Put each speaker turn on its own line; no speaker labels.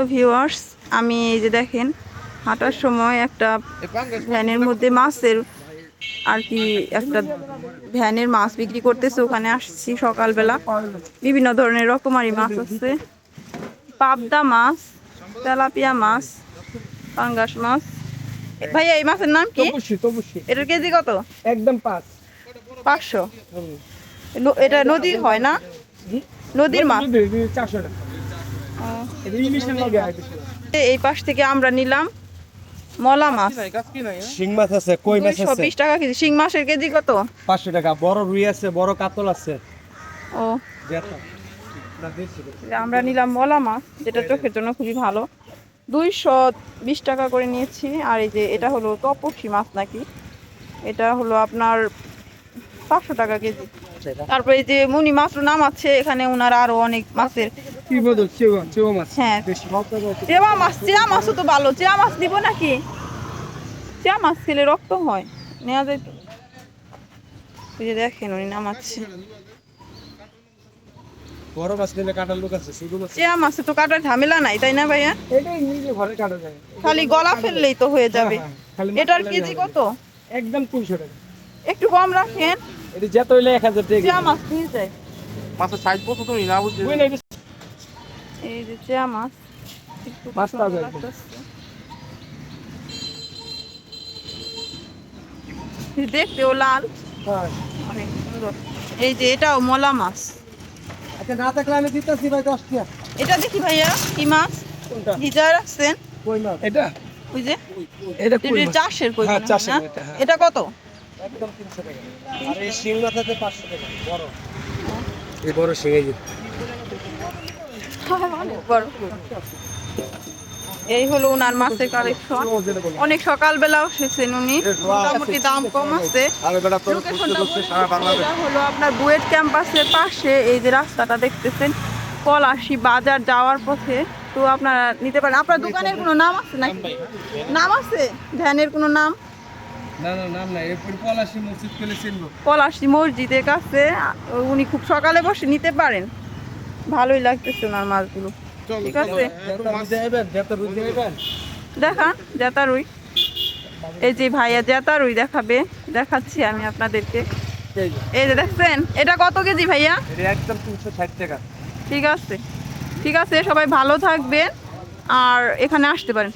Hello viewers আমি এই যে দেখেন হাঁটার সময় একটা ভ্যানের মধ্যে মাছের আর কি একটা ভ্যানের মাছ বিক্রি করতেছে ওখানে আসছি সকালবেলা। বিভিন্ন ধরনের রকমারি মাছ আছে। পাবদা মাছ তেলাপিয়া মাছ পাঙ্গাস মাছ। ভাইয়া এই মাছের নাম কি? এটার কেজি কত?
একদম পাঁচ।
পাঁচশো। এটা নদীর হয় না? নদীর মাছ?
চারশো টাকা
ও।
এটা ইলিশের লগে হয় বেশি।
এই পাশ থেকে আমরা নিলাম মলা মাছ।
শিং মাছ আছে কই মাছ আছে?
বিশ টাকা কেজি। শিং মাছের কেজি কত?
পাঁচশো টাকা। বড় রুই আছে বড় কাতল আছে।
ও। আমরা নিলাম মলা মাছ যেটা চোখের জন্য খুবই ভালো। দুইশো বিশ টাকা করে নিয়েছি। আর এই যে এটা হলো তপসি মাছ নাকি? এটা হলো আপনার পাঁচশো টাকা কেজি। তারপরে এই যে মুনি মাছ নাম আছে এখানে ওনার আরও অনেক মাছের
কি চেওয়া চেওয়া মাছ।
হ্যাঁ।
বেশি
চেয়া মাছ চেয়া মাছও তো ভালো। চেয়া মাছ দিব নাকি? চেয়া মাছ খেলে রক্ত হয়। নেওয়া যায় তো। ওই যে দেখেন উনি নামাচ্ছে।
বড় মাছ নিলে কাটার লোক আছে শুধু মাছ।
চেয়া মাছে তো কাটার ঝামেলা নাই তাই না ভাইয়া?
এটাই নিজে ঘরে কাটা যায়
খালি গলা ফেললেই তো হয়ে যাবে।
হ্যাঁ, খালি
এটার
মশলা
কেজি কত?
একদম তিনশো টাকা।
একটু কম রাখেন।
এটা যেত হইলে এক হাজার টাকা।
চেয়া মাছ নিয়ে যায়।
মাছের সাইজ কত তুমি? না বুঝতে
বুঝলে
এই যে চেয়া মাছ
মাছ।
লাগতেছে। দেখতেও লাল।
হ্যাঁ।
অনেক সুন্দর। এই যে এটাও মলা মাছ।
আচ্ছা না থাকলে আমি দিতেছি ভাই দশ টাকা
এটা দেখি ভাইয়া কি মাছ?
কোনটা?
ভিজা রাখছেন
কই মাছ?
এটা?
ওই যে?
এটা
এটা চাষের কই
হ্যাঁ, চাষের এটা, হ্যাঁ।
এটা কত?
একদম তিনশো টাকা। আর এই শিং পাঁচশো টাকা বড়। এই বড় শিং এই যে।
অনেক বড়। এই হলো ওনার মাছের কালেকশন অনেক সকালবেলাও এসেছেন উনি। মোটামুটি দাম কম আছে। হলো আপনার বুয়েট ক্যাম্পাসের পাশে। এই যে রাস্তাটা দেখতেছেন পলাশি বাজার যাওয়ার পথে। তো আপনারা নিতে পারেন। আপনার দোকানের কোনো নাম আছে নাকি? নাম আছে? ভ্যানের কোনো নাম?
না না পলাশি
মসজিদের কাছে। উনি খুব সকালে বসে নিতে পারেন। ভালোই লাগতেছে ওনার মাছগুলো। ঠিক আছে?
মাছ জেতা রুই
দেখান জেতারুই এই যে ভাইয়া জেতারুই দেখাবে। দেখাচ্ছি আমি আপনাদেরকে। এই যে। দেখছেন? এটা কত কেজি ভাইয়া?
একদম তিনশো ষাট টাকা।
ঠিক আছে। ঠিক আছে সবাই ভালো থাকবেন। আর এখানে আসতে পারেন।